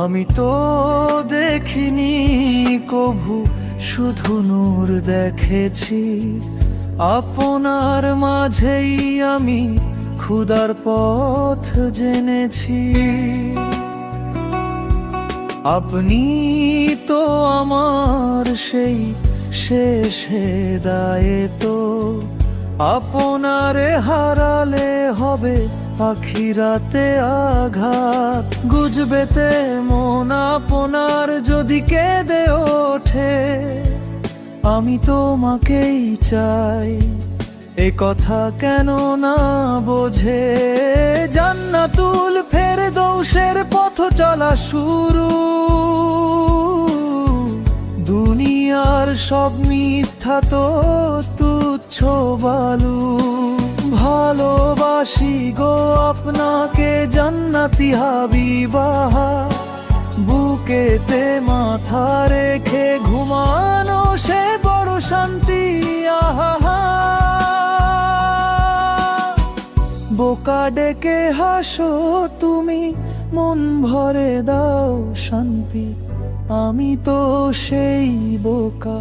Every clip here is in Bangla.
আমি তো দেখিনি, কভু শুধু নূর দেখেছি। আপনার মাঝেই আমি ক্ষুদার পথ জেনেছি। আপনি তো আমার সেই শেষে দায়ে তো আপনারে হারালে হবে আখিরাতে আঘাত। গুজবেতে মন আপনার যদি কেঁদে ওঠে, আমি তোমাকেই চাই। এ কথা কেন না বোঝে? জান্নাতুল ফের দৌসের পথ চলা শুরু। দুনিয়ার সব মিথ্যা তো বালু ভালোবাসি গো আপনাকে, জান্নাতি হাবিবাহা। বুকেতে মাথা রেখে ঘুমানো সে বড় শান্তি আহা বোকা ডেকে হাসো তুমি, মন ভরে দাও শান্তি। আমি তো সেই বোকা।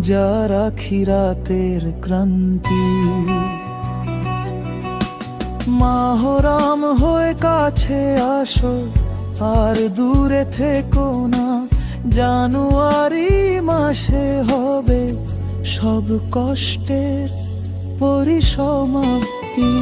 যার আখিরাতের ক্রান্তি। মাহরাম হয়ে কাছে আসো, আর দূরে থেকো না। জানুয়ারি মাসে হবে সব কষ্টের পরিসমাপ্তি।